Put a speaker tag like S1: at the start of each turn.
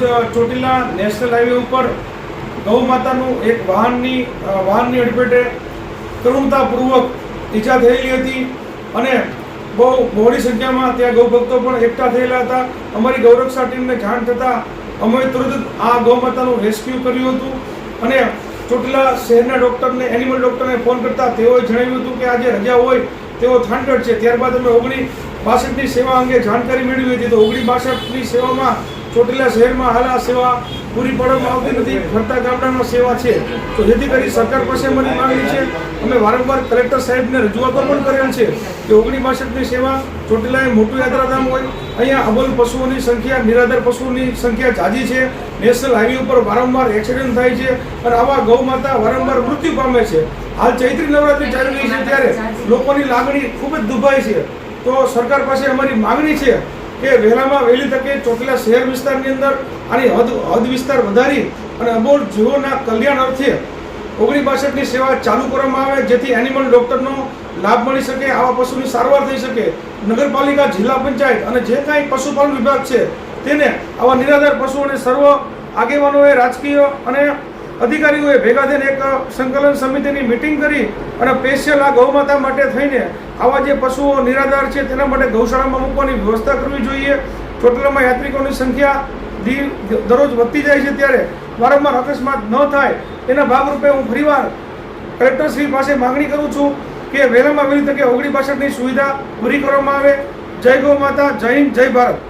S1: Chotila national highway ઉપર ગૌ માતાનું એક વાહનની વાહનની અડફેટે કરુણતાપૂર્વક ઈજા થયેલી હતી અને બહુ મોડી સંખ્યામાં ત્યાં ગૌ ભક્તો પણ એકઠા થયેલા હતા. અમારી ગૌરક્ષા ટીમને જાણ થતાં અમે તુરંત આ ગૌ માતાનું રેસ્ક્યુ કર્યું હતું અને ચોટીલા શહેરના ડૉક્ટરને એનિમલ ડૉક્ટરને ફોન કરતા તેઓએ જણાવ્યું હતું કે આજે રજા હોય, તેઓ થાંડળ છે. ત્યારબાદ અમે ઓગણી બાસઠની સેવા અંગે જાણકારી મેળવી હતી. તો ઓગણી બાસઠની સેવામાં ચોટીલા શહેરમાં હાલ આ સેવા પૂરી પાડવામાં આવતી નથી. ફરતા ગામડામાં સેવા છે. તો જેથી કરી સરકાર પાસે મને માંગણી છે. અમે વારંવાર કલેક્ટર સાહેબને રજૂઆતો પણ કરેલ છે કે ઓગણી બાસઠની સેવા ચોટીલા એ મોટું યાત્રાધામ હોય. અહીંયા અબોલ પશુઓની સંખ્યા, નિરાધાર પશુઓની સંખ્યા જાજી છે. નેશનલ હાઈવે ઉપર વારંવાર એક્સિડન્ટ થાય છે અને આવા ગૌ માતા વારંવાર મૃત્યુ પામે છે. હાલ ચૈત્રી નવરાત્રી ચાલી રહી છે ત્યારે લોકોની લાગણી ખૂબ જ દુભાય છે. તો સરકાર પાસે અમારી માંગણી છે કે વહેલામાં વહેલી તકે ચોટીલા શહેર વિસ્તારની અંદર આની હદ હદ વિસ્તાર વધારી અને અબોલ જીવોના કલ્યાણ અર્થે ઓગણી બાસઠની સેવા ચાલુ કરવામાં આવે, જેથી એનિમલ ડૉક્ટરનો લાભ મળી શકે, આવા પશુની સારવાર થઈ શકે. નગરપાલિકા, જિલ્લા પંચાયત અને જે કાંઈ પશુપાલન વિભાગ છે, તેને આવા નિરાધાર પશુઓને સર્વ આગેવાનોએ, રાજકીય અને અધિકારીઓએ ભેગા થઈને એક સંકલન સમિતિની મિટિંગ કરી અને સ્પેશિયલ આ ગૌમાતા માટે થઈને આવા જે પશુઓ નિરાધાર છે તેના માટે ગૌશાળામાં મૂકવાની વ્યવસ્થા કરવી જોઈએ. ચોટલામાં યાત્રિકોની સંખ્યા દરરોજ વધતી જાય છે ત્યારે વારંવાર અકસ્માત ન થાય. એના ભાગરૂપે હું ફરીવાર કલેક્ટરશ્રી પાસે માગણી કરું છું કે વહેલામાં વહેલી તકે ઓગણી પાસઠની સુવિધા પૂરી કરવામાં આવે. જય ગૌ માતા, જય હિન્દ, જય ભારત.